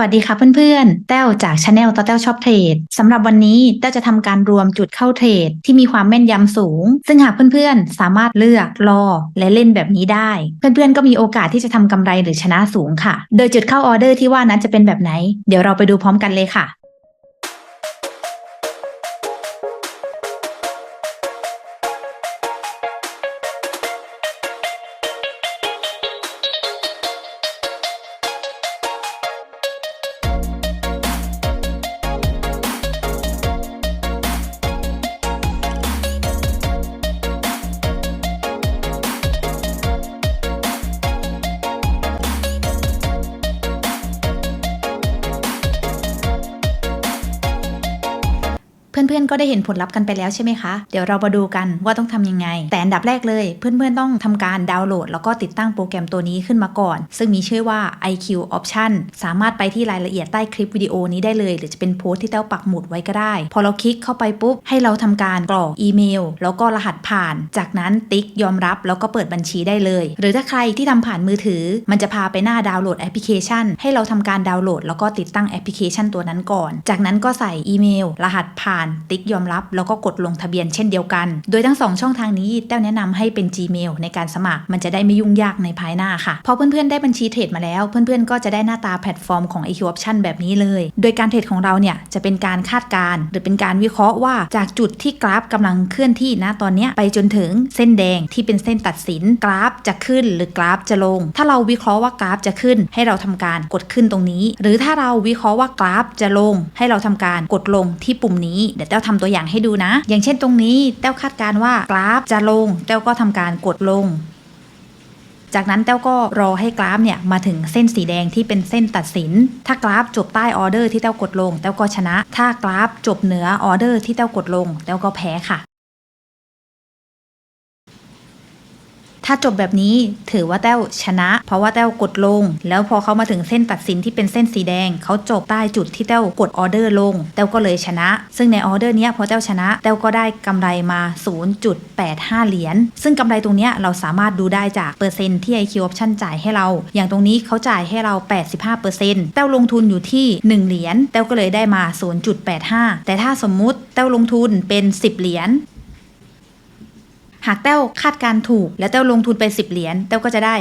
วัสดีค่ะเพื่อนๆ แต้วจากช anel ต่อแต้วชอบเทรดสำหรับวันนี้แต้วจะทำการรวมจุดเข้าเทรดที่มีความแม่นยำสูง ซึ่งหากเพื่อนๆ สามารถเลือกรอและเล่นแบบนี้ได้ เพื่อนๆ ก็มีโอกาสที่จะทำกำไรหรือชนะสูงค่ะ โดยจุดเข้าออเดอร์ที่ว่านั้นจะเป็นแบบไหน เดี๋ยวเราไปดูพร้อมกันเลยค่ะ เพื่อนๆก็ได้เห็นผลลัพธ์กันไปแล้วใช่ไหมคะ เดี๋ยวเรามาดูกันว่าต้องทำยังไง แต่อันดับแรกเลย เพื่อนๆต้องทำการดาวน์โหลด แล้วก็ติดตั้งโปรแกรมตัวนี้ขึ้นมาก่อน ซึ่งมีชื่อว่า IQ Option สามารถไปที่รายละเอียดใต้คลิปวิดีโอนี้ได้เลย หรือจะเป็นโพสต์ที่เต้าปักหมุดไว้ก็ได้ พอเราคลิกเข้าไปปุ๊บ ให้เราทำการกรอกอีเมล แล้วก็รหัสผ่าน จากนั้นติ๊กยอมรับแล้วก็เปิดบัญชีได้เลย หรือถ้าใครที่ทำผ่านมือถือ มันจะพาไปหน้าดาวน์โหลดแอปพลิเคชัน ให้เราทำการดาวน์โหลด แล้วก็ติดตั้งแอปพลิเคชันตัวนั้นก่อน จากนั้นก็ใส่อีเมล รหัสผ่านติ๊กยอมรับ แล้วก็กดลงทะเบียนเช่นเดียวกัน โดยทั้ง 2 ช่องทางนี้แต้วแนะนำให้เป็น Gmail ในการสมัคร มันจะได้ไม่ยุ่งยากในภายหน้าค่ะ พอเพื่อนๆ ได้บัญชีเทรดมาแล้ว เพื่อนๆ ก็จะได้หน้าตาแพลตฟอร์มของ IQ Option แบบนี้เลย โดยการเทรดของเราเนี่ยจะเป็นการคาดการณ์หรือเป็นการวิเคราะห์ว่าจากจุดที่กราฟกำลังเคลื่อนที่นะตอนนี้ไปจนถึงเส้นแดงที่เป็นเส้นตัดสินกราฟจะขึ้นหรือกราฟจะลง ถ้าเราวิเคราะห์ว่ากราฟจะขึ้น ให้เราทำการกดขึ้นตรงนี้ หรือถ้าเราวิเคราะห์ว่ากราฟจะลง ให้เราทำการกดลงที่ปุ่มนี้เดี๋ยวแต้วทำตัวอย่างให้ดูนะ อย่างเช่นตรงนี้แต้วคาดการว่ากราฟจะลงแต้วก็ทำการกดลง จากนั้นแต้วก็รอให้กราฟเนี่ยมาถึงเส้นสีแดงที่เป็นเส้นตัดสิน ถ้ากราฟจบใต้ออเดอร์ที่แต้วกดลงแต้วก็ชนะ ถ้ากราฟจบเหนือออเดอร์ที่แต้วกดลงแต้วก็แพ้ค่ะ ถ้าจบแบบนี้ถือว่าแต้วชนะ เพราะว่าแต้วกดลง แล้วพอเขามาถึงเส้นตัดสินที่เป็นเส้นสีแดง เขาจบใต้จุดที่แต้วกดออเดอร์ลง แต้วก็เลยชนะ ซึ่งในออเดอร์เนี้ยพอแต้วชนะ แต้วก็ได้กำไรมา 0.85 เหรียญ ซึ่งกำไรตรงเนี้ยเราสามารถดูได้จากเปอร์เซ็นต์ที่ IQ Option จ่ายให้เรา อย่างตรงนี้เขาจ่ายให้เรา 85%แต้วลงทุนอยู่ที่ 1 เหรียญ แต้วก็เลยได้มา 0.85 แต่ถ้าสมมุติแต้วลงทุนเป็น 10 เหรียญ หากแต้วคาดการถูก แล้วแต้วลงทุนไป 10 เหรียญแต้วก็จะได้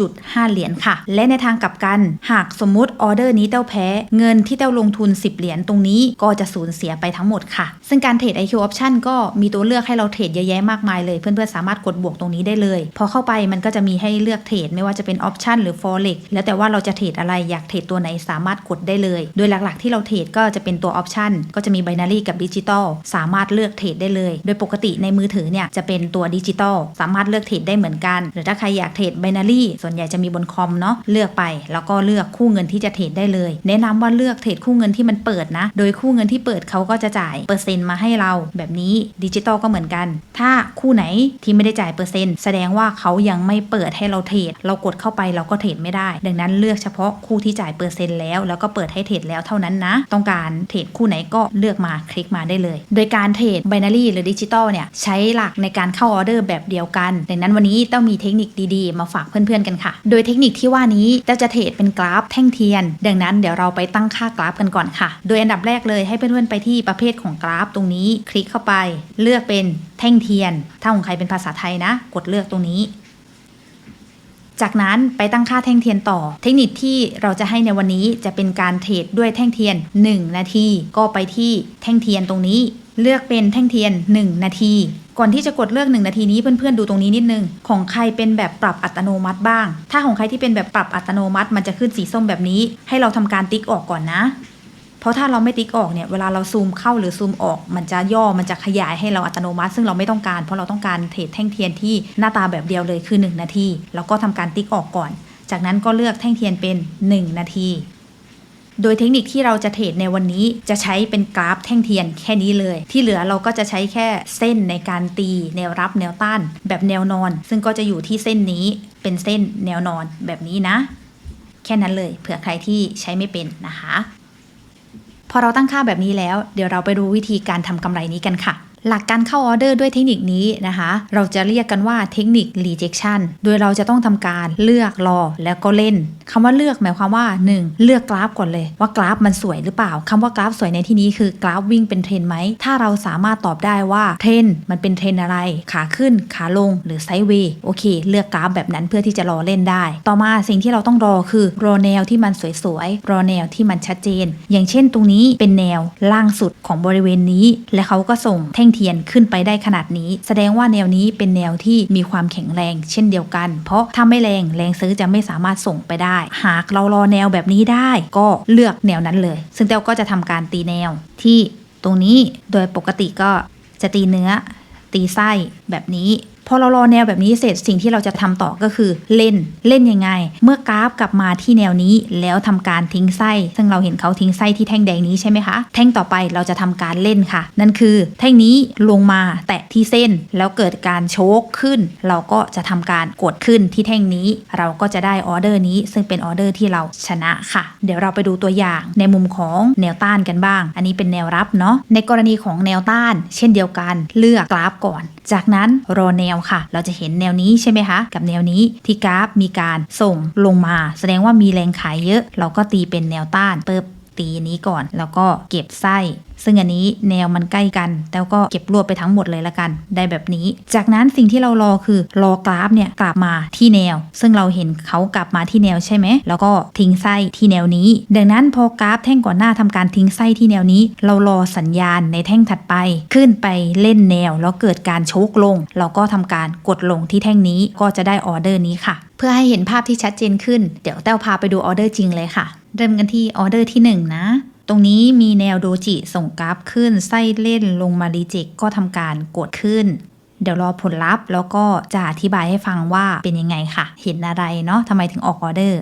8.5 เหรียญค่ะ และในทางกลับกัน หากสมมุติออเดอร์นี้แต้วแพ้ เงินที่แต้วลงทุน 10 เหรียญตรงนี้ก็จะสูญเสียไปทั้งหมดค่ะ ซึ่งการเทรด IQ Option ก็มีตัวเลือกให้เราเทรดเยอะแยะมากมายเลย เพื่อนๆสามารถกดบวกตรงนี้ได้เลย พอเข้าไปมันก็จะมีให้เลือกเทรดไม่ว่าจะเป็น Option หรือ Forex แล้วแต่ว่าเราจะเทรดอะไรอยากเทรดตัวไหนสามารถกดได้เลย โดยหลักๆ ที่เราเทรดก็จะเป็นตัว Option ก็จะมี Binary กับ Digital สามารถเลือกเทรดได้เลย โดยปกติในมือถือเนี่ยจะเป็นตัวดิจิตอลสามารถเลือกเทรดได้เหมือนกัน หรือถ้าใครอยากเทรด Binary ส่วนใหญ่จะมีบนคอมเนาะเลือกไป แล้วก็เลือกคู่เงินที่จะเทรดได้เลย แนะนำว่าเลือกเทรดคู่เงินที่มันเปิดนะ โดยคู่เงินที่เปิดเขาก็จะจ่ายเปอร์เซ็นต์มาให้เราแบบนี้ดิจิตอลก็เหมือนกัน ถ้าคู่ไหนที่ไม่ได้จ่ายเปอร์เซ็นต์แสดงว่าเขายังไม่เปิดให้เราเทรดเรากดเข้าไปเราก็เทรดไม่ได้ ดังนั้นเลือกเฉพาะคู่ที่จ่ายเปอร์เซ็นต์แล้ว แล้วก็เปิดให้เทรดแล้วเท่านั้นนะ ต้องการเทรดคู่ไหนก็เลือกมาคลิกมาได้เลย โดยการเทรด binary หรือดิจิตอลเนี่ยใช้หลักในการเข้าออเดอร์แบบเดียวกันดังนั้นวันนี้ต้องมีเทคนิคดีๆ มาฝากเพื่อนๆกันค่ะ โดยเทคนิคที่ว่านี้เราจะเทรดเป็นกราฟแท่งเทียน ดังนั้นเดี๋ยวเราไปตั้งค่ากราฟกันก่อนค่ะ โดยอันดับแรกเลยให้เพื่อนๆไปที่ประเภทของกราฟตรงนี้ คลิกเข้าไป เลือกเป็นแท่งเทียน ถ้าของใครเป็นภาษาไทยนะ กดเลือกตรงนี้จากนั้นไปตั้งค่าแท่งเทียนต่อ เทคนิคที่เราจะให้ในวันนี้จะเป็นการเทรดด้วยแท่งเทียน 1 นาที ก็ไปที่แท่งเทียนตรงนี้ เลือกเป็นแท่งเทียน 1 นาที ก่อนที่จะกดเลือก 1 นาทีนี้เพื่อนๆดูตรงนี้นิดนึง ของใครเป็นแบบปรับอัตโนมัติบ้าง ถ้าของใครที่เป็นแบบปรับอัตโนมัติ มันจะขึ้นสีส้มแบบนี้ ให้เราทำการติ๊กออกก่อนนะ เพราะถ้าเราไม่ติ๊กออกเนี่ยเวลาเราซูมเข้าหรือซูมออก มันจะย่อมันจะขยายให้เราอัตโนมัติ ซึ่งเราไม่ต้องการเพราะเราต้องการเทรดแท่งเทียนที่หน้าตาแบบเดียวเลยคือ 1 นาที แล้วก็ทำการติ๊กออกก่อน จากนั้นก็เลือกแท่งเทียนเป็น 1 นาที โดยเทคนิคที่เราจะเทรดในวันนี้จะใช้เป็นกราฟแท่งเทียนแค่นี้เลย ที่เหลือเราก็จะใช้แค่เส้นในการตีแนวรับแนวต้าน แบบแนวนอน ซึ่งก็จะอยู่ที่เส้นนี้เป็นเส้นแนวนอนแบบนี้นะ แค่นั้นเลยเผื่อใครที่ใช้ไม่เป็นนะคะ พอเราตั้งค่าแบบนี้แล้ว เดี๋ยวเราไปดูวิธีการทำกำไรนี้กันค่ะ หลักการเข้าออเดอร์ด้วยเทคนิคนี้นะคะ เราจะเรียกกันว่าเทคนิค rejection โดยเราจะต้องทำการเลือกรอแล้วก็เล่นคำว่าเลือกหมายความว่า 1. เลือกกราฟก่อนเลย ว่ากราฟมันสวยหรือเปล่าคำว่ากราฟสวยในที่นี้คือกราฟวิ่งเป็นเทรนไหม ถ้าเราสามารถตอบได้ว่าเทรนมันเป็นเทรนอะไร ขาขึ้นขาลงหรือไซด์เวย์โอเค เลือกกราฟแบบนั้นเพื่อที่จะรอเล่นได้ ต่อมาสิ่งที่เราต้องรอคือรอแนวที่มันสวยๆรอแนวที่มันชัดเจน อย่างเช่น ตรงนี้เป็นแนวล่างสุดของบริเวณนี้ และเขาก็ส่งแท่งเทียนขึ้นไปได้ขนาดนี้ แสดงว่าแนวนี้เป็นแนวที่มีความแข็งแรง เช่นเดียวกัน เพราะถ้าไม่แรงแรงซื้อจะไม่สามารถส่งไปได้ หากเรารอแนวแบบนี้ได้ ก็เลือกแนวนั้นเลย ซึ่งเต้วก็จะทำการตีแนวที่ตรงนี้โดยปกติก็จะตีเนื้อ ตีไส้แบบนี้ พอเรารอแนวแบบนี้เสร็จสิ่งที่เราจะทำต่อก็คือเล่นเล่นยังไง เมื่อกราฟกลับมาที่แนวนี้แล้วทำการทิ้งไส้ ซึ่งเราเห็นเขาทิ้งไส้ที่แท่งแดงนี้ใช่ไหมคะ แท่งต่อไปเราจะทำการเล่นค่ะ นั่นคือ แท่งนี้ลงมาแตะที่เส้น แล้วเกิดการโชกขึ้น เราก็จะทำการกดขึ้นที่แท่งนี้ เราก็จะได้ออเดอร์นี้ ซึ่งเป็นออเดอร์ที่เราชนะค่ะ เดี๋ยวเราไปดูตัวอย่างในมุมของแนวต้านกันบ้าง อันนี้เป็นแนวรับเนาะในกรณีของแนวต้าน เช่นเดียวกัน เลือกกราฟก่อน จากนั้นรอแนวค่ะ เราจะเห็นแนวนี้ใช่ไหมคะ กับแนวนี้ที่กราฟมีการส่งลงมา แสดงว่ามีแรงขายเยอะ เราก็ตีเป็นแนวต้านเปิบตีนี้ก่อน แล้วก็เก็บไส้ ซึ่งอันนี้แนวมันใกล้กัน แล้วก็เก็บรวบไปทั้งหมดเลยละกัน ได้แบบนี้ จากนั้นสิ่งที่เรารอคือรอกราฟเนี่ยกลับมาที่แนว ซึ่งเราเห็นเขากลับมาที่แนวใช่ไหม แล้วก็ทิ้งไส้ที่แนวนี้ ดังนั้นพอกราฟแท่งก่อนหน้าทำการทิ้งไส้ที่แนวนี้ เรารอสัญญาณในแท่งถัดไป ขึ้นไปเล่นแนว แล้วเกิดการโชกลง เราก็ทำการกดลงที่แท่งนี้ก็จะได้ออเดอร์นี้ค่ะ เพื่อให้เห็นภาพที่ชัดเจนขึ้น เดี๋ยวแต้วพาไปดูออเดอร์จริงเลยค่ะ เริ่มกันที่ออเดอร์ที่หนึ่งนะ รงนี้มีแนวโดจิส่งกราฟขึ้นไส้เล่นลงมารีเจคก็ทำการกดขึ้น เดี๋ยวรอผลลัพธ์แล้วก็จะอธิบายให้ฟังว่าเป็นยังไงค่ะ เห็นอะไรเนาะทำไมถึงออกออเดอร์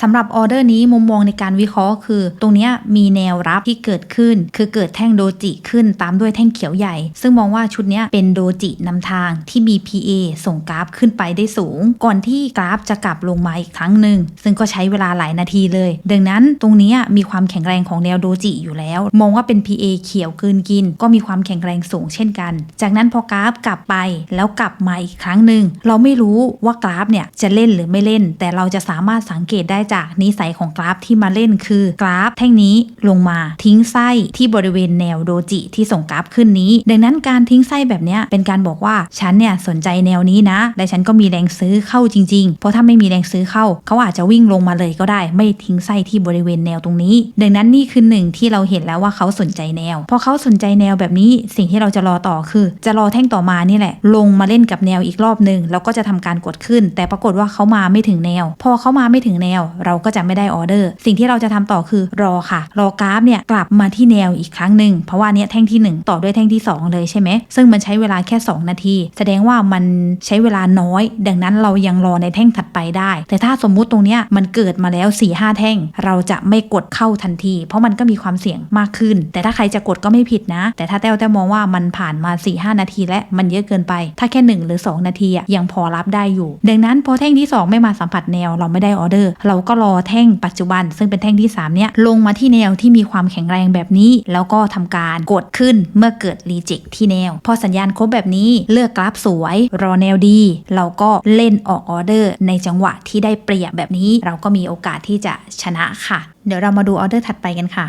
สำหรับออเดอร์นี้มุมมองในการวิเคราะห์คือ ตรงนี้มีแนวรับที่เกิดขึ้น คือเกิดแท่งโดจิขึ้นตามด้วยแท่งเขียวใหญ่ ซึ่งมองว่าชุดนี้เป็นโดจินำทางที่มี PA ส่งกราฟขึ้นไปได้สูง ก่อนที่กราฟจะกลับลงมาอีกครั้งหนึ่งซึ่งก็ใช้เวลาหลายนาทีเลย ดังนั้นตรงนี้มีความแข็งแรงของแนวโดจิอยู่แล้ว มองว่าเป็น PA เขียวเกินกิน ก็มีความแข็งแรงสูงเช่นกัน จากนั้นพอกราฟกลับไปแล้วกลับมาอีกครั้งหนึ่งเราไม่รู้ว่ากราฟเนี่ยจะเล่นหรือไม่เล่น แต่เราจะสามารถสังเกตได้จากนิสัยของกราฟที่มาเล่นคือกราฟแท่งนี้ลงมาทิ้งไส้ที่บริเวณแนวโดจิที่ส่งกราฟขึ้นนี้ ดังนั้นการทิ้งไส้แบบนี้เป็นการบอกว่าฉันเนี่ยสนใจแนวนี้นะ และฉันก็มีแรงซื้อเข้าจริง ๆ เพราะถ้าไม่มีแรงซื้อเข้า เขาอาจจะวิ่งลงมาเลยก็ได้ ไม่ทิ้งไส้ที่บริเวณแนวตรงนี้ ดังนั้นนี่คือหนึ่งที่เราเห็นแล้วว่าเขาสนใจแนวพอเขาสนใจแนวแบบนี้สิ่งที่เราจะรอต่อคือ จะรอแท่งต่อมานี่แหละ ลงมาเล่นกับแนวอีกรอบหนึ่งแล้วก็จะทำการกดขึ้น แต่ปรากฏว่าเขามาไม่ถึงแนว พอเขามาไม่ถึงแนวเราก็จะไม่ได้ออเดอร์ สิ่งที่เราจะทำต่อคือรอค่ะ รอกราฟเนี่ยกลับมาที่แนวอีกครั้งหนึ่งเพราะว่าเนี้ยแท่งที่ 1 ต่อด้วยแท่งที่ 2 เลยใช่ไหมซึ่งมันใช้เวลาแค่ 2 นาที แสดงว่ามันใช้เวลาน้อย ดังนั้นเรายังรอในแท่งถัดไปได้ แต่ถ้าสมมุติตรงเนี้ยมันเกิดมาแล้ว4ี่ห้าแท่ง เราจะไม่กดเข้าทันที เพราะมันก็มีความเสี่ยงมากขึ้น แต่ถ้าใครจะกดก็ไม่ผิดนะ แต่ถ้าแต้วแต้วมองว่ามันผ่านมา4ี่ห้านาทีและมันเยอะเกินไป ถ้าแค่ 1 หรือ 2 นาทีอะยังพอรับได้อยู่ ดังนั้นพอแท่งที่ 2 ไม่มาสัมผัสแนวเราไม่ได้ออเดอร์เราก็รอแท่งปัจจุบัน ซึ่งเป็นแท่งที่ 3 เนี่ย ลงมาที่แนวที่มีความแข็งแรงแบบนี้ แล้วก็ทำการกดขึ้นเมื่อเกิดรีเจ็คที่แนว พอสัญญาณครบแบบนี้เลือกกราฟสวย รอแนวดี เราก็เล่นออกออเดอร์ในจังหวะที่ได้เปรียบแบบนี้ เราก็มีโอกาสที่จะชนะค่ะ เดี๋ยวเรามาดูออเดอร์ถัดไปกันค่ะ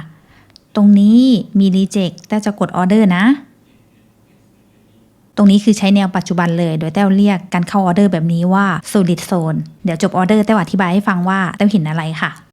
ตรงนี้มีรีเจ็คแต่จะกดออเดอร์นะ ตรงนี้คือใช้แนวปัจจุบันเลย โดยแต้วเรียกการเข้าออเดอร์แบบนี้ว่า solid zone เดี๋ยวจบออเดอร์แต้วอธิบายให้ฟังว่าแต้วเห็นอะไรค่ะ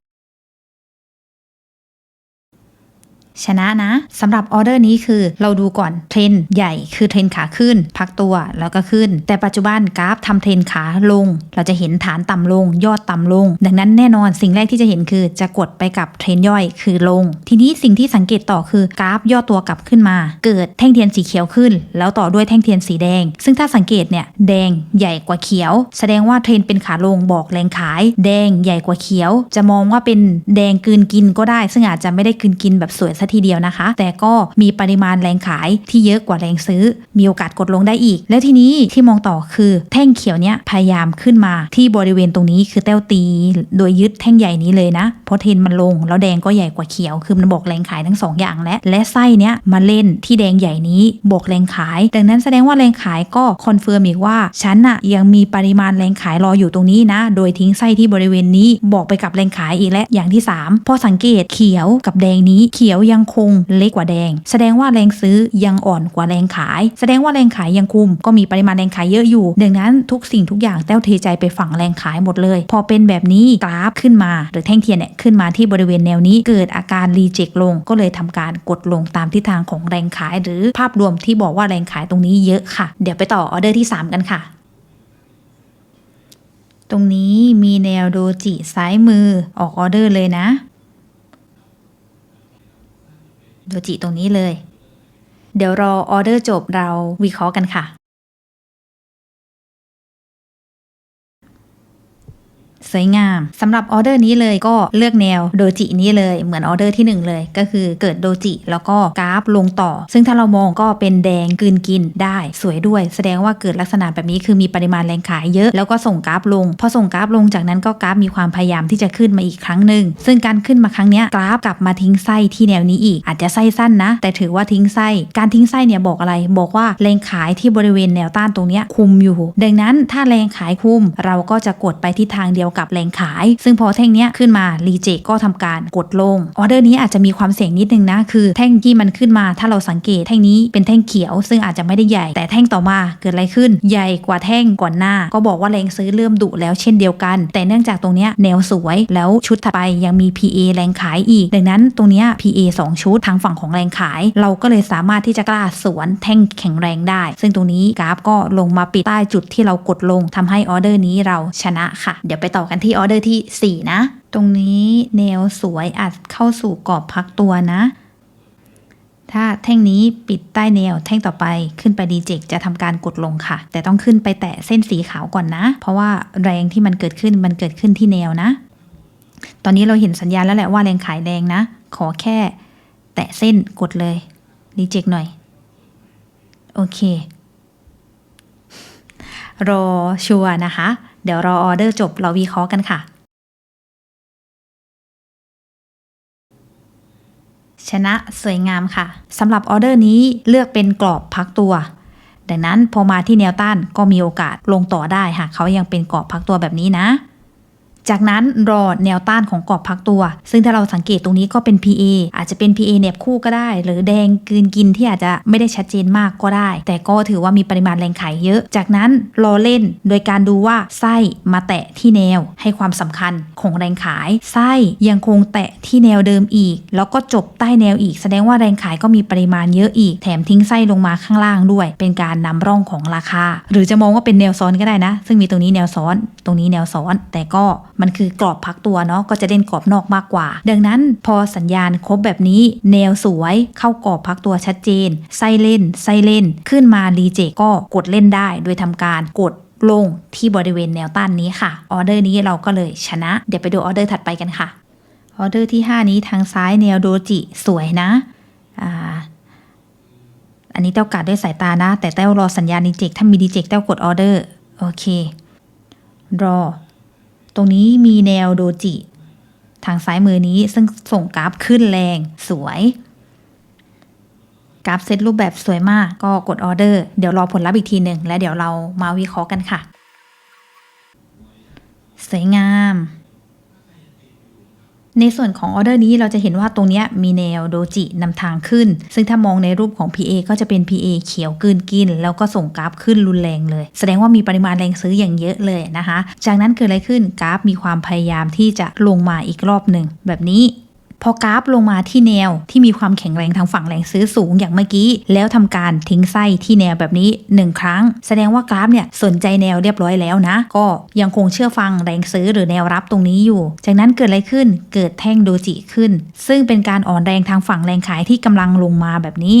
ชนะนะสำหรับออเดอร์นี้คือเราดูก่อนเทรนใหญ่คือเทรนขาขึ้น พักตัวแล้วก็ขึ้น แต่ปัจจุบันกราฟทำเทรนขาลง เราจะเห็นฐานต่ำลง ยอดต่ำลง ดังนั้นแน่นอนสิ่งแรกที่จะเห็นคือจะกดไปกับเทรนย่อยคือลง ทีนี้สิ่งที่สังเกตต่อคือกราฟย่อตัวกลับขึ้นมา เกิดแท่งเทียนสีเขียวขึ้น แล้วต่อด้วยแท่งเทียนสีแดง ซึ่งถ้าสังเกตเนี่ยแดงใหญ่กว่าเขียว แสดงว่าเทรนเป็นขาลงบอกแรงขาย แดงใหญ่กว่าเขียว จะมองว่าเป็นแดงกืนกินก็ได้ ซึ่งอาจจะไม่ได้กืนกินแบบสวยซะะทีเดียวนะคะ แต่ก็มีปริมาณแรงขายที่เยอะกว่าแรงซื้อ มีโอกาสกดลงได้อีก แล้วทีนี้ที่มองต่อคือแท่งเขียวเนี้ยพยายามขึ้นมาที่บริเวณตรงนี้คือแต้วตี โดยยึดแท่งใหญ่นี้เลยนะเพราะเทนมันลง แล้วแดงก็ใหญ่กว่าเขียว คือมันบอกแรงขายทั้งสองอย่างและ และไส้เนี้ยมาเล่นที่แดงใหญ่นี้บอกแรงขาย ดังนั้นแสดงว่าแรงขายก็คอนเฟิร์มอีกว่าฉันอะยังมีปริมาณแรงขายรออยู่ตรงนี้นะ โดยทิ้งไส้ที่บริเวณนี้บอกไปกับแรงขายอีกและอย่างที่ 3 พอสังเกตเขียวกับแดงนี้เขียวยังังคงเล็กกว่าแดง แสดงว่าแรงซื้อยังอ่อนกว่าแรงขาย แสดงว่าแรงขายยังคุม ก็มีปริมาณแรงขายเยอะอยู่ ดังนั้นทุกสิ่งทุกอย่างแต้วเทใจไปฝั่งแรงขายหมดเลย พอเป็นแบบนี้กราฟขึ้นมาหรือแท่งเทียนเนี่ยขึ้นมาที่บริเวณแนวนี้เกิดอาการรีเจ็คลง ก็เลยทำการกดลงตามทิศทางของแรงขาย หรือภาพรวมที่บอกว่าแรงขายตรงนี้เยอะค่ะ เดี๋ยวไปต่อออเดอร์ที่ 3 กันค่ะตรงนี้มีแนวโดจิซ้ายมือออกออเดอร์เลยนะ โดจิตรงนี้เลย เดี๋ยวรอออเดอร์จบเราวิเคราะห์กันค่ะ สวยงามสำหรับออเดอร์นี้เลยก็เลือกแนวโดจินี้เลยเหมือนออเดอร์ที่ 1 เลย ก็คือเกิดโดจิแล้วก็กราฟลงต่อ ซึ่งถ้าเรามองก็เป็นแดงกืนกินได้สวยด้วย แสดงว่าเกิดลักษณะแบบนี้คือมีปริมาณแรงขายเยอะ แล้วก็ส่งกราฟลง พอส่งกราฟลงจากนั้นก็กราฟมีความพยายามที่จะขึ้นมาอีกครั้งหนึ่งซึ่งการขึ้นมาครั้งนี้กราฟกลับมาทิ้งไส้ที่แนวนี้อีก อาจจะไส้สั้นนะ แต่ถือว่าทิ้งไส้ การทิ้งไส้เนี่ยบอกอะไร บอกว่าแรงขายที่บริเวณแนวต้านตรงนี้คุมอยู่ ดังนั้นถ้าแรงขายคุมเราก็จะกดไปที่ทางเดียวกับแรงขาย ซึ่งพอแท่งเนี้ยขึ้นมารีเจคก็ทำการกดลงออเดอร์นี้อาจจะมีความเสี่ยงนิดนึงนะ คือแท่งที่มันขึ้นมาถ้าเราสังเกตแท่งนี้เป็นแท่งเขียว ซึ่งอาจจะไม่ได้ใหญ่ แต่แท่งต่อมาเกิดอะไรขึ้น ใหญ่กว่าแท่งก่อนหน้า ก็บอกว่าแรงซื้อเริ่มดุแล้วเช่นเดียวกัน แต่เนื่องจากตรงเนี้ยแนวสวยแล้วชุดถัดไปยังมี PA แรงขายอีก ดังนั้นตรงเนี้ย PA 2 ชุดทางฝั่งของแรงขาย เราก็เลยสามารถที่จะกล้าสวนแท่งแข็งแรงได้ ซึ่งตรงนี้กราฟก็ลงมาปิดใต้จุดที่เรากดลงทำให้ออเดอร์นี้เราชนะค่ะ เดี๋ยวไปต่อกันที่ออเดอร์ที่ 4 นะ ตรงนี้แนวสวยอาจเข้าสู่กรอบพักตัวนะ ถ้าแท่งนี้ปิดใต้แนวแท่งต่อไปขึ้นไปดีเจกจะทำการกดลงค่ะ แต่ต้องขึ้นไปแตะเส้นสีขาวก่อนนะ เพราะว่าแรงที่มันเกิดขึ้นมันเกิดขึ้นที่แนวนะ ตอนนี้เราเห็นสัญญาณแล้วแหละว่าแรงขายแดงนะ ขอแค่แตะเส้นกดเลยดีเจกหน่อย โอเครอชัวร์นะคะ เดี๋ยวรอออเดอร์จบเราวิเคราะห์กันค่ะ ชนะสวยงามค่ะสำหรับออเดอร์นี้เลือกเป็นกรอบพักตัว ดังนั้นพอมาที่แนวต้านก็มีโอกาสลงต่อได้หากเขายังเป็นกรอบพักตัวแบบนี้นะ จากนั้นรอแนวต้านของกรอบพักตัว ซึ่งถ้าเราสังเกตตรงนี้ก็เป็น PA อาจจะเป็น PA เนบคู่ก็ได้ หรือแดงกืนกินที่อาจจะไม่ได้ชัดเจนมากก็ได้ แต่ก็ถือว่ามีปริมาณแรงขายเยอะ จากนั้นรอเล่นโดยการดูว่าไส้มาแตะที่แนวให้ความสำคัญของแรงขาย ไส้ยังคงแตะที่แนวเดิมอีก แล้วก็จบใต้แนวอีก แสดงว่าแรงขายก็มีปริมาณเยอะอีก แถมทิ้งไส้ลงมาข้างล่างด้วย เป็นการนำร่องของราคา หรือจะมองว่าเป็นแนวซ้อนก็ได้นะ ซึ่งมีตรงนี้แนวซ้อน ตรงนี้แนวซ้อน แต่ก็มันคือกรอบพักตัวเนาะก็จะเล่นกรอบนอกมากกว่า ดังนั้นพอสัญญาณครบแบบนี้ แนวสวยเข้ากรอบพักตัวชัดเจน ไส้เล่น ไส้เล่น ขึ้นมารีเจก็กดเล่นได้ โดยทำการกดลงที่บริเวณแนวต้านนี้ค่ะ ออเดอร์นี้เราก็เลยชนะ เดี๋ยวไปดูออเดอร์ถัดไปกันค่ะ ออเดอร์ที่ 5 นี้ทางซ้ายแนวโดจิสวยนะอ่าอันนี้เต้ากัดด้วยสายตานะ แต่เต้ารอสัญญาณดีเจกถ้ามีดีเจกเต้ากดออเดอร์ โอเค รอ ตรงนี้มีแนวโดจิ ทางซ้ายมือนี้ซึ่งส่งกราฟขึ้นแรงสวย กราฟเซตรูปแบบสวยมากก็กดออเดอร์ เดี๋ยวรอผลลัพธ์อีกทีหนึ่งและเดี๋ยวเรามาวิเคราะห์กันค่ะ สวยงาม ในส่วนของออเดอร์นี้เราจะเห็นว่าตรงนี้มีแนวโดจินำทางขึ้น ซึ่งถ้ามองในรูปของ PA ก็จะเป็น PA เขียวกลืนกิน แล้วก็ส่งกราฟขึ้นรุนแรงเลย แสดงว่ามีปริมาณแรงซื้ออย่างเยอะเลยนะคะ จากนั้นเกิดอะไรขึ้นกราฟมีความพยายามที่จะลงมาอีกรอบหนึ่งแบบนี้ พอกราฟลงมาที่แนวที่มีความแข็งแรงทางฝั่งแรงซื้อสูงอย่างเมื่อกี้ แล้วทำการทิ้งไส้ที่แนวแบบนี้ 1 ครั้ง แสดงว่ากราฟเนี่ยสนใจแนวเรียบร้อยแล้วนะ ก็ยังคงเชื่อฟังแรงซื้อหรือแนวรับตรงนี้อยู่ จากนั้นเกิดอะไรขึ้นเกิดแท่งโดจิขึ้น ซึ่งเป็นการอ่อนแรงทางฝั่งแรงขายที่กำลังลงมาแบบนี้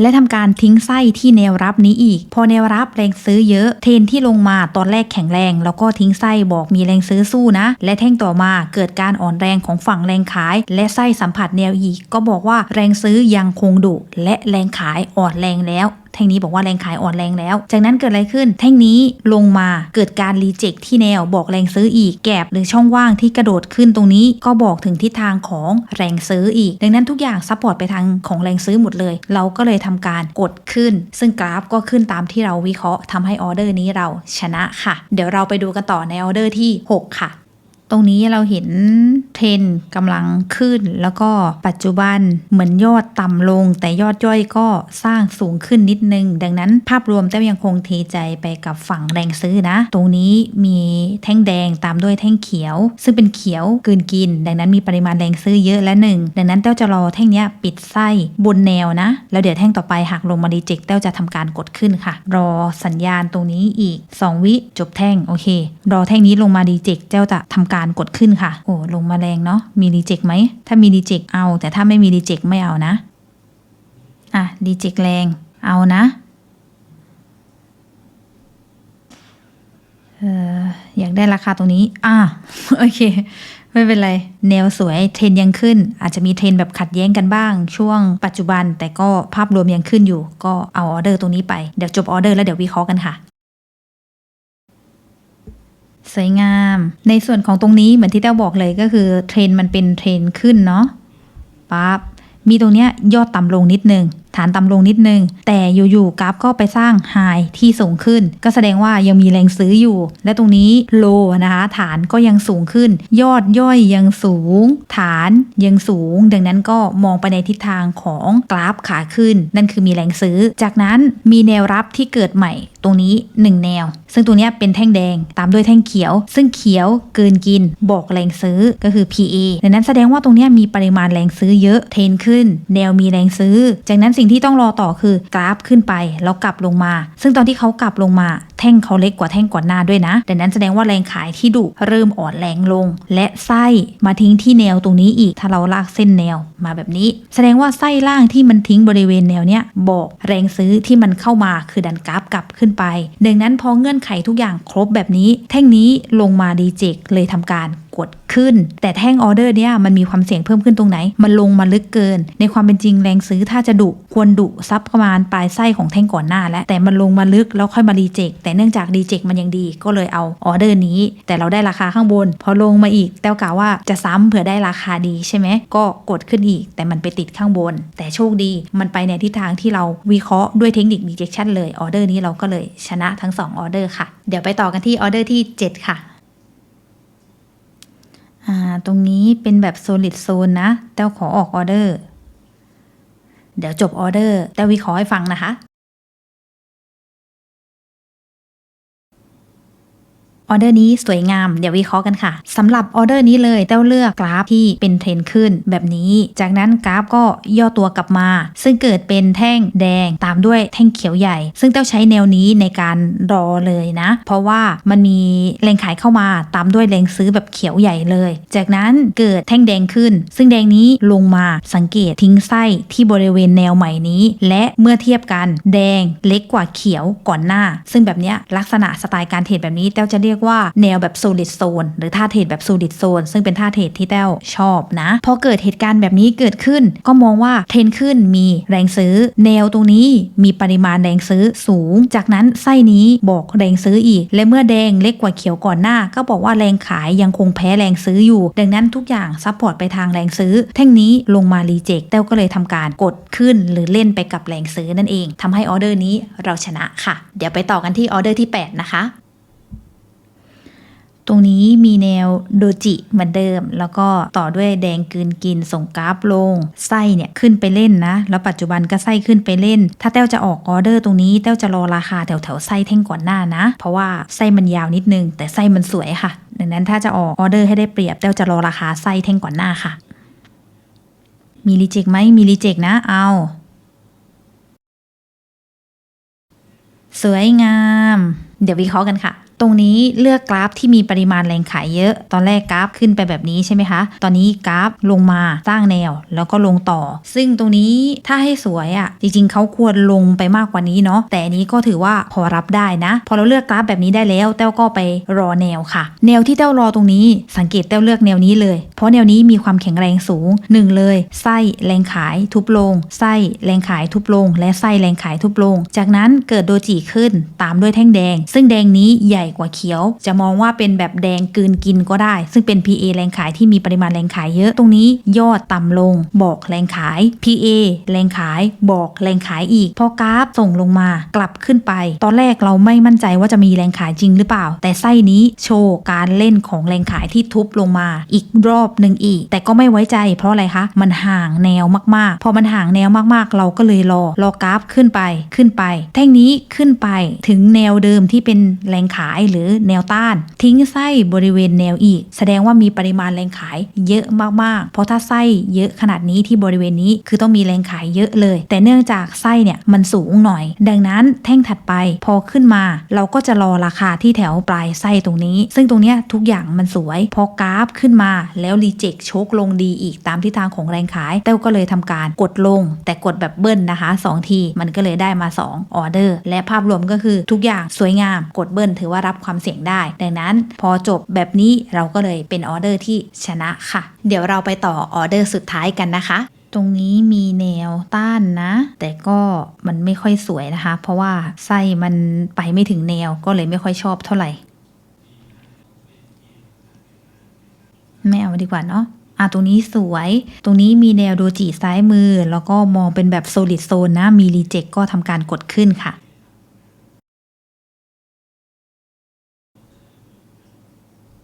และทำการทิ้งไส้ที่แนวรับนี้อีก พอแนวรับแรงซื้อเยอะ เทรนที่ลงมาตอนแรกแข็งแรง แล้วก็ทิ้งไส้บอกมีแรงซื้อสู้นะ และแท่งต่อมาเกิดการอ่อนแรงของฝั่งแรงขาย และไส้สัมผัสแนวอีก ก็บอกว่าแรงซื้อยังคงดุและแรงขายอ่อนแรงแล้วแท่งนี้บอกว่าแรงขายอ่อนแรงแล้ว จากนั้นเกิดอะไรขึ้น แท่งนี้ลงมาเกิดการรีเจ็คที่แนวบอกแรงซื้ออีก แกบหรือช่องว่างที่กระโดดขึ้นตรงนี้ก็บอกถึงทิศทางของแรงซื้ออีก ดังนั้นทุกอย่างซัพพอร์ตไปทางของแรงซื้อหมดเลย เราก็เลยทำการกดขึ้น ซึ่งกราฟก็ขึ้นตามที่เราวิเคราะห์ทำให้ออเดอร์นี้เราชนะค่ะ เดี๋ยวเราไปดูกันต่อในออเดอร์ที่ 6 ค่ะ ตรงนี้เราเห็นเทรนกำลังขึ้น แล้วก็ปัจจุบันเหมือนยอดต่ำลง แต่ยอดย่อยก็สร้างสูงขึ้นนิดนึง ดังนั้นภาพรวมแต้วยังคงเทใจไปกับฝั่งแรงซื้อนะ ตรงนี้มีแท่งแดงตามด้วยแท่งเขียว ซึ่งเป็นเขียวกืนกิน ดังนั้นมีปริมาณแรงซื้อเยอะและหนึ่งดังนั้นแต้วจะรอแท่งนี้ปิดไส้บนแนวนะ แล้วเดี๋ยวแท่งต่อไปหากลงมาดีเจกแต้วจะทำการกดขึ้นค่ะ รอสัญญาณตรงนี้อีก 2 วิจบแท่งโอเค รอแท่งนี้ลงมาดีเจกแต้วจะทำการกดขึ้นค่ะ โอ้ลงมาแรงเนาะมีดีเจกไหม ถ้ามีดีเจกเอา แต่ถ้าไม่มีดีเจกไม่เอานะ อะดีเจกแรงเอานะเอออยากได้ราคาตรงนี้ อะโอเค ไม่เป็นไร แนวสวยเทรนยังขึ้น อาจจะมีเทรนแบบขัดแย้งกันบ้าง ช่วงปัจจุบันแต่ก็ภาพรวมยังขึ้นอยู่ ก็เอาออเดอร์ตรงนี้ไป เดี๋ยวจบออเดอร์แล้วเดี๋ยววิเคราะห์กันค่ะ สวยงาม ในส่วนของตรงนี้เหมือนที่เต้าบอกเลยก็คือเทรนมันเป็นเทรนขึ้นเนาะปั๊บมีตรงเนี้ยยอดต่ำลงนิดนึงฐานต่ำลงนิดนึง แต่อยู่ๆกราฟก็ไปสร้างไฮที่สูงขึ้น ก็แสดงว่ายังมีแรงซื้ออยู่ และตรงนี้โลนะคะฐานก็ยังสูงขึ้น ยอดย่อยยังสูง ฐานยังสูง ดังนั้นก็มองไปในทิศทางของกราฟขาขึ้น นั่นคือมีแรงซื้อ จากนั้นมีแนวรับที่เกิดใหม่ตรงนี้ 1 แนว ซึ่งตัวนี้เป็นแท่งแดงตามด้วยแท่งเขียว ซึ่งเขียวเกินกิน บอกแรงซื้อก็คือ PA ดังนั้นแสดงว่าตรงนี้มีปริมาณแรงซื้อเยอะเทนขึ้น แนวมีแรงซื้อ จากนั้นสิ่งที่ต้องรอต่อคือกราฟขึ้นไปแล้วกลับลงมา ซึ่งตอนที่เขากลับลงมา แท่งเขาเล็กกว่าแท่งก่อนหน้าด้วยนะ ดังนั้นแสดงว่าแรงขายที่ดุเริ่มอ่อนแรงลง และไส้มาทิ้งที่แนวตรงนี้อีก ถ้าเราลากเส้นแนวมาแบบนี้ แสดงว่าไส้ล่างที่มันทิ้งบริเวณแนวเนี้ยบอกแรงซื้อที่มันเข้ามาคือดันกราฟกลับขึ้นไป ดังนั้นพอเงื่อนไขทุกอย่างครบแบบนี้ แท่งนี้ลงมาดีเจกเลยทำการกดขึ้น แต่แท่งออเดอร์เนี่ยมันมีความเสี่ยงเพิ่มขึ้นตรงไหน มันลงมาลึกเกิน ในความเป็นจริงแรงซื้อถ้าจะดุควรดุซับประมาณปลายไส้ของแท่งก่อนหน้า แล้วแต่มันลงมาลึกแล้วค่อยมารีเจกแต่เนื่องจากรีเจกมันยังดีก็เลยเอาออเดอร์นี้ แต่เราได้ราคาข้างบน พอลงมาอีกแต้วกล่าวว่าจะซ้ำเผื่อได้ราคาดีใช่ไหมก็กดขึ้นอีก แต่มันไปติดข้างบน แต่โชคดีมันไปในทิศทางที่เราวิเคราะห์ด้วยเทคนิค rejection เลยออเดอร์นี้เราก็เลยชนะทั้ง2ออเดอร์ค่ะ เดี๋ยวไปต่อกันที่ออเดอร์ที่ 7 ค่ะอ่าตรงนี้เป็นแบบ solid zone นะแต้วขอออกออเดอร์ เดี๋ยวจบออเดอร์แต้ววิเคราะห์ให้ฟังนะคะ ออเดอร์นี้สวยงาม เดี๋ยววิเคราะห์กันค่ะสำหรับออเดอร์นี้เลยแต้วเลือกกราฟที่เป็นเทรนขึ้นแบบนี้ จากนั้นกราฟก็ย่อตัวกลับมา ซึ่งเกิดเป็นแท่งแดงตามด้วยแท่งเขียวใหญ่ ซึ่งแต้วใช้แนวนี้ในการรอเลยนะ เพราะว่ามันมีแรงขายเข้ามาตามด้วยแรงซื้อแบบเขียวใหญ่เลย จากนั้นเกิดแท่งแดงขึ้น ซึ่งแดงนี้ลงมาสังเกตทิ้งไส้ที่บริเวณแนวใหม่นี้ และเมื่อเทียบกันแดงเล็กกว่าเขียวก่อนหน้า ซึ่งแบบนี้ลักษณะสไตล์การเทรดแบบนี้แต้วจะเรียกว่าแนวแบบ solid zone หรือท่าเทรดแบบ solid zone ซึ่งเป็นท่าเทรดที่แต้วชอบนะ พอเกิดเหตุการณ์แบบนี้เกิดขึ้น ก็มองว่าเทรนขึ้นมีแรงซื้อ แนวตรงนี้มีปริมาณแรงซื้อสูง จากนั้นไส้นี้บอกแรงซื้ออีก และเมื่อแดงเล็กกว่าเขียวก่อนหน้า ก็บอกว่าแรงขายยังคงแพ้แรงซื้ออยู่ ดังนั้นทุกอย่างซัพพอร์ตไปทางแรงซื้อ แท่งนี้ลงมารีเจ็คแต้วก็เลยทำการกดขึ้นหรือเล่นไปกับแรงซื้อนั่นเองทำให้ออเดอร์นี้เราชนะค่ะ เดี๋ยวไปต่อกันที่ออเดอร์ที่ 8 นะคะ ตรงนี้มีแนวโดจิเหมือนเดิม แล้วก็ต่อด้วยแดงกืนกินส่งกราฟลง ไส้เนี่ยขึ้นไปเล่นนะ แล้วปัจจุบันก็ไส้ขึ้นไปเล่น ถ้าแต้วจะออกออเดอร์ตรงนี้แต้วจะรอราคาแถวแถวไส้แท่งก่อนหน้านะ เพราะว่าไส้มันยาวนิดนึง แต่ไส้มันสวยค่ะ ดังนั้นถ้าจะออกออเดอร์ให้ได้เปรียบแต้วจะรอราคาไส้แท่งก่อนหน้าค่ะ มีรีเจ็คไหมมีรีเจ็คนะเอาสวยงาม เดี๋ยววิเคราะห์กันค่ะ ตรงนี้เลือกกราฟที่มีปริมาณแรงขายเยอะ ตอนแรกกราฟขึ้นไปแบบนี้ใช่ไหมคะ ตอนนี้กราฟลงมาสร้างแนวแล้วก็ลงต่อ ซึ่งตรงนี้ถ้าให้สวยอะ่ะ จริงๆ เขาควรลงไปมากกว่านี้เนาะ แต่นี้ก็ถือว่าพอรับได้นะ พอเราเลือกกราฟแบบนี้ได้แล้ว เต้าก็ไปรอแนวค่ะ แนวที่เต้ารอตรงนี้ สังเกตเต้าเลือกแนวนี้เลย เพราะแนวนี้มีความแข็งแรงสูงหนึ่งเลย ไส้แรงขายทุบลง ไส้แรงขายทุบลง และไส้แรงขายทุบลง จากนั้นเกิดโดจิขึ้นตามด้วยแท่งแดง ซึ่งแดงนี้ใหญ่กว่าเขียว จะมองว่าเป็นแบบแดงกลืนกินก็ได้ ซึ่งเป็น PA แรงขายที่มีปริมาณแรงขายเยอะตรงนี้ยอดต่ำลง บอกแรงขาย PA แรงขายบอกแรงขายอีก พอกราฟส่งลงมากลับขึ้นไป ตอนแรกเราไม่มั่นใจว่าจะมีแรงขายจริงหรือเปล่า แต่ไส้นี้โชว์การเล่นของแรงขายที่ทุบลงมา อีกรอบหนึ่งอีก แต่ก็ไม่ไว้ใจเพราะอะไรคะ มันห่างแนวมากๆ พอมันห่างแนวมากๆ เราก็เลยรอรอกราฟขึ้นไปขึ้นไป แท่งนี้ขึ้นไปถึงแนวเดิมที่เป็นแรงขายหรือแนวต้าน ทิ้งไส้บริเวณแนวอีก แสดงว่ามีปริมาณแรงขายเยอะมากๆ เพราะถ้าไส้เยอะขนาดนี้ที่บริเวณนี้คือต้องมีแรงขายเยอะเลย แต่เนื่องจากไส้เนี่ยมันสูงหน่อย ดังนั้นแท่งถัดไปพอขึ้นมา เราก็จะรอราคาที่แถวปลายไส้ตรงนี้ ซึ่งตรงนี้ทุกอย่างมันสวย พอกราฟขึ้นมาแล้วรีเจ็คโชคลงดีอีกตามทิศทางของแรงขายเต้าก็เลยทำการกดลง แต่กดแบบเบิ้ลนะคะ 2 ทีมันก็เลยได้มา 2 ออเดอร์ และภาพรวมก็คือทุกอย่างสวยงาม กดเบิ้ลถือว่ารับความเสี่ยงได้ ดังนั้นพอจบแบบนี้เราก็เลยเป็นออเดอร์ที่ชนะค่ะ เดี๋ยวเราไปต่อออเดอร์สุดท้ายกันนะคะตรงนี้มีแนวต้านนะ แต่ก็มันไม่ค่อยสวยนะคะ เพราะว่าไส้มันไปไม่ถึงแนวก็เลยไม่ค่อยชอบเท่าไหร่ ไม่เอาดีกว่าเนาะอะตรงนี้สวย ตรงนี้มีแนวโดจิซ้ายมือ แล้วก็มองเป็นแบบโซลิดโซนนะ มีรีเจ็คก็ทำการกดขึ้นค่ะ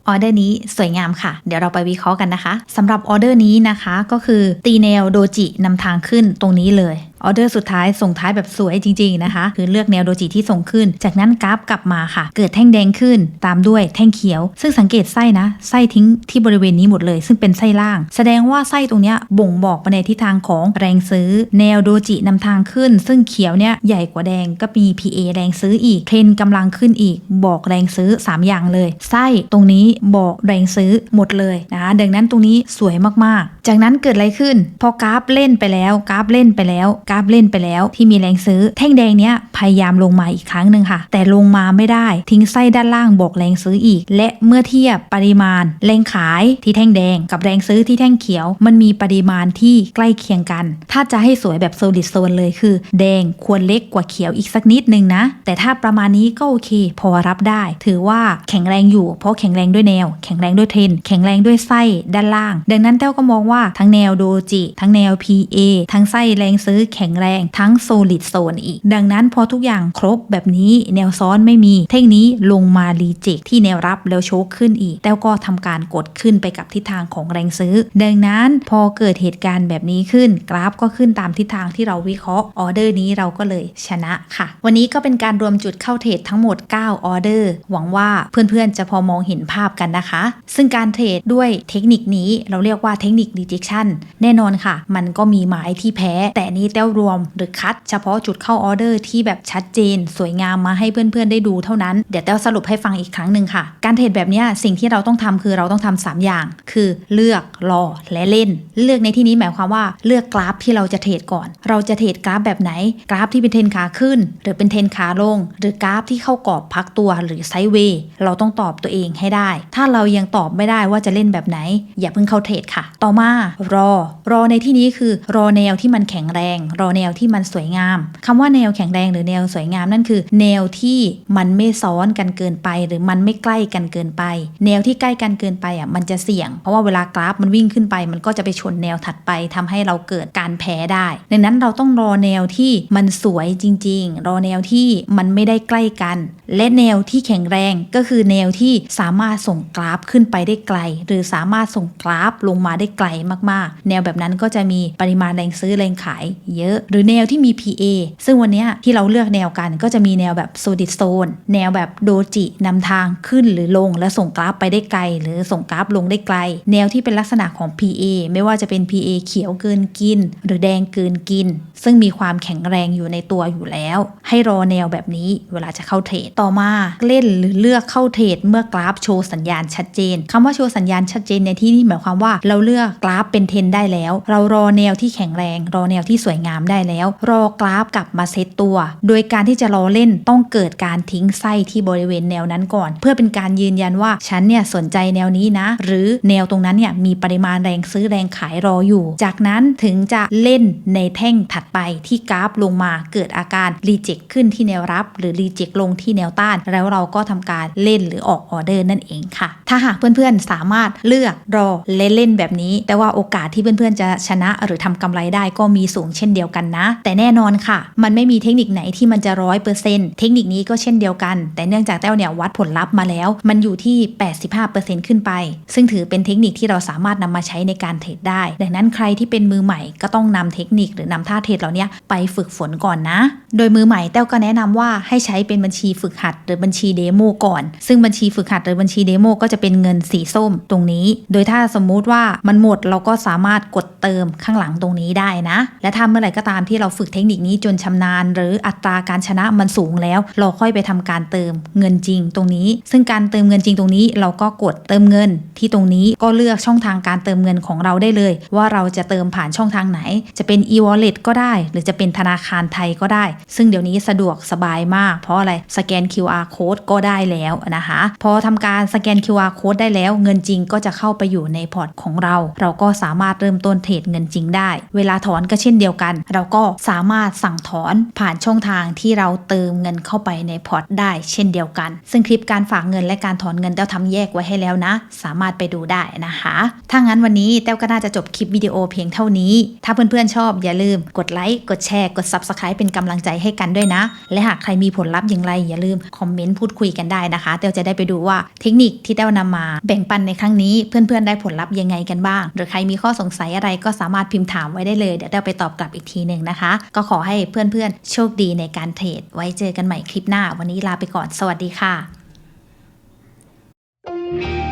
ออเดอร์นี้สวยงามค่ะ เดี๋ยวเราไปวิเคราะห์กันนะคะสำหรับออเดอร์นี้นะคะก็คือตีแนวโดจินำทางขึ้นตรงนี้เลย ออเดอร์สุดท้ายส่งท้ายแบบสวยจริง ๆนะคะ คือเลือกแนวโดจิที่ส่งขึ้น จากนั้นกราฟกลับมาค่ะ เกิดแท่งแดงขึ้น ตามด้วยแท่งเขียว ซึ่งสังเกตไส้นะ ไส้ทิ้งที่บริเวณนี้หมดเลย ซึ่งเป็นไส้ล่าง แสดงว่าไส้ตรงนี้บ่งบอกไปในทิศทางของแรงซื้อ แนวโดจินำทางขึ้น ซึ่งเขียวเนี่ยใหญ่กว่าแดงก็มี PA แรงซื้ออีกเทรนกำลังขึ้นอีก บอกแรงซื้อ 3 อย่างเลย ไส้ตรงนี้บอกแรงซื้อหมดเลยนะคะดังนั้นตรงนี้สวยมากๆ จากนั้นเกิดอะไรขึ้น พอกราฟเล่นไปแล้ว กราฟเล่นไปแล้ว กราฟเล่นไปแล้ว ที่มีแรงซื้อ แท่งแดงเนี้ยพยายามลงมาอีกครั้งหนึ่งค่ะ แต่ลงมาไม่ได้ ทิ้งไส้ด้านล่างบอกแรงซื้ออีก และเมื่อเทียบปริมาณ แรงขายที่แท่งแดง กับแรงซื้อที่แท่งเขียว มันมีปริมาณที่ใกล้เคียงกัน ถ้าจะให้สวยแบบโซลิดโซนเลยคือ แดงควรเล็กกว่าเขียวอีกสักนิดนึงนะ แต่ถ้าประมาณนี้ก็โอเค พอรับได้ ถือว่าแข็งแรงอยู่ เพราะแข็งแรงด้วยแนว แข็งแรงด้วยเทรนแข็งแรงด้วยไส้ด้านล่าง ดังนั้นเต้าก็มองว่าทั้งแนวโดจิ ทั้งแนว PA ทั้งไส้แรงซื้อแข็งแรง ทั้งโซลิดโซนอีก ดังนั้นพอทุกอย่างครบแบบนี้แนวซ้อนไม่มี เท่งนี้ลงมารีเจคที่แนวรับแล้วโชคขึ้นอีกเต้าก็ทำการกดขึ้นไปกับทิศทางของแรงซื้อ ดังนั้นพอเกิดเหตุการณ์แบบนี้ขึ้น กราฟก็ขึ้นตามทิศทางที่เราวิเคราะห์ออเดอร์นี้เราก็เลยชนะค่ะ วันนี้ก็เป็นการรวมจุดเข้าเทรดทั้งหมด 9 ออเดอร์ หวังว่าเพื่อนๆจะพอมองเห็นภาพกันนะคะ ซึ่งการเทรดด้วยเทคนิคนี้เราเรียกว่าเทคนิค rejection แน่นอนค่ะ มันก็มีหมายที่แพ้ แต่นี้เต้ารวมหรือคัด เฉพาะจุดเข้าออเดอร์ที่แบบชัดเจน สวยงามมาให้เพื่อนๆได้ดูเท่านั้น เดี๋ยวเต้าสรุปให้ฟังอีกครั้งหนึ่งค่ะ การเทรดแบบนี้สิ่งที่เราต้องทำคือเราต้องทำสามอย่าง คือเลือกรอและเล่น เลือกในที่นี้หมายความว่าเลือกกราฟที่เราจะเทรดก่อน เราจะเทรดกราฟแบบไหน กราฟที่เป็นเทรนขาขึ้น หรือเป็นเทรนขาลง หรือกราฟที่เข้ากรอบพักตัวหรือไซด์เวย์เราต้องตอบตัวเองให้ได้ ถ้าเรายังตอบไม่ได้ว่าจะเล่นแบบไหน อย่าเพิ่งเข้าเทรดค่ะ ต่อมารอ รอในที่นี้คือรอแนวที่มันแข็งแรง รอแนวที่มันสวยงามคำว่าแนวแข็งแรงหรือแนวสวยงามนั่นคือ แนวที่มันไม่ซ้อนกันเกินไป หรือมันไม่ใกล้กันเกินไป แนวที่ใกล้กันเกินไปอะมันจะเสี่ยง เพราะว่าเวลากราฟมันวิ่งขึ้นไป มันก็จะไปชนแนวถัดไปทำให้เราเกิดการแพ้ได้ดังนั้นเราต้องรอแนวที่มันสวยจริง ๆ รอแนวที่มันไม่ได้ใกล้กัน และแนวที่แข็งแรงก็คือแนวที่สามารถส่งกราฟขึ้นไปได้ไกล หรือสามารถส่งกราฟลงมาได้ไกลมากๆ แนวแบบนั้นก็จะมีปริมาณแรงซื้อแรงขายเยอะ หรือแนวที่มี PA ซึ่งวันนี้ที่เราเลือกแนวกันก็จะมีแนวแบบโซดิโซนแนวแบบโดจินำทางขึ้นหรือลง และส่งกราฟไปได้ไกล หรือส่งกราฟลงได้ไกล แนวที่เป็นลักษณะของ PA ไม่ว่าจะเป็น PA เขียวเกินกิน หรือแดงเกินกิน ซึ่งมีความแข็งแรงอยู่ในตัวอยู่แล้ว ให้รอแนวแบบนี้เวลาจะเข้าเทรดต่อมาเล่นหรือเลือกเข้าเทรดเมื่อกราฟโชว์สัญญาณชัดเจนคำว่าโชว์สัญญาณชัดเจนในที่นี้หมายความว่าเราเลือกกราฟเป็นเทนได้แล้ว เรารอแนวที่แข็งแรง รอแนวที่สวยงามได้แล้ว รอกราฟกลับมาเซตตัว โดยการที่จะรอเล่นต้องเกิดการทิ้งไส้ที่บริเวณแนวนั้นก่อน เพื่อเป็นการยืนยันว่าฉันเนี่ยสนใจแนวนี้นะ หรือแนวตรงนั้นเนี่ยมีปริมาณแรงซื้อแรงขายรออยู่ จากนั้นถึงจะเล่นในแท่งถัดไปที่กราฟลงมาเกิดอาการรีเจ็คขึ้นที่แนวรับ หรือรีเจ็คลงที่แนวต้าน แล้วเราก็ทำการเล่นหรือออกออเดอร์นั่นเองค่ะ ถ้าหากเพื่อนๆสามารถเลือกรอและเล่นแบบนี้แต่ว่าโอกาสที่เพื่อนๆจะชนะหรือทำกำไรได้ก็มีสูงเช่นเดียวกันนะ แต่แน่นอนค่ะ มันไม่มีเทคนิคไหนที่มันจะร้อยเปอร์เซ็นต์เทคนิคนี้ก็เช่นเดียวกัน แต่เนื่องจากแต้วเนี่ยวัดผลลัพธ์มาแล้ว มันอยู่ที่ 85%ขึ้นไป ซึ่งถือเป็นเทคนิคที่เราสามารถนำมาใช้ในการเทรดได้ ดังนั้นใครที่เป็นมือใหม่ก็ต้องนำเทคนิคหรือนำท่าเทรดเหล่านี้ไปฝึกฝนก่อนนะ โดยมือใหม่แต้วก็แนะนำว่าให้ใช้เป็นบัญชีฝึกหัดหรือบัญชีเดโมก่อน ซึ่งบัญชีฝึกหัดหรือบัญชีเดโมก็จะเป็นเงินสีส้มตรงนี้ โดยถ้าสมมุติว่ามันหมดเราก็สามารถกดเติมข้างหลังตรงนี้ได้นะ และถ้าเมื่อไหร่ก็ตามที่เราฝึกเทคนิคนี้จนชำนาญ หรืออัตราการชนะมันสูงแล้ว เราค่อยไปทำการเติมเงินจริงตรงนี้ ซึ่งการเติมเงินจริงตรงนี้ เราก็กดเติมเงินที่ตรงนี้ก็เลือกช่องทางการเติมเงินของเราได้เลย ว่าเราจะเติมผ่านช่องทางไหน จะเป็น e-wallet ก็ได้ หรือจะเป็นธนาคารไทยก็ได้ ซึ่งเดี๋ยวนี้สะดวกสบายมาก เพราะอะไรสแกน QR code ก็ได้แล้วนะคะ พอทำการสแกน QR code ได้แล้ว เงินจริงก็จะเข้าไปอยู่ในพอร์ตของเรา เราก็สามารถเริ่มต้นเทรดเงินจริงได้ เวลาถอนก็เช่นเดียวกัน เราก็สามารถสั่งถอนผ่านช่องทางที่เราเติมเงินเข้าไปในพอร์ตได้เช่นเดียวกัน ซึ่งคลิปการฝากเงินและการถอนเงินเต้าทำแยกไว้ให้แล้วนะ สามารถไปดูได้นะคะถ้างั้นวันนี้เต้าก็น่าจะจบคลิปวิดีโอเพียงเท่านี้ ถ้าเพื่อนๆชอบอย่าลืมกดไลค์กดแชร์กด Subscribe เป็นกำลังใจให้กันด้วยนะ และหากใครมีผลลัพธ์อย่างไรอย่าลืมคอมเมนต์พูดคุยกันได้นะคะเต้าจะได้ไปดูว่าเทคนิคที่เต้านำมา แบ่งปันในครั้งนี้เพื่อนๆได้ผลลัพธ์ยังไงกันบ้างหรืือใครมีข้อสงสัยอะไรก็สามารถพิมพ์ถามไว้ได้เลย เดี๋ยวเราไปตอบกลับอีกทีหนึ่งนะคะ ก็ขอให้เพื่อนๆ โชคดีในการเทรด ไว้เจอกันใหม่คลิปหน้า วันนี้ลาไปก่อน สวัสดีค่ะ thank you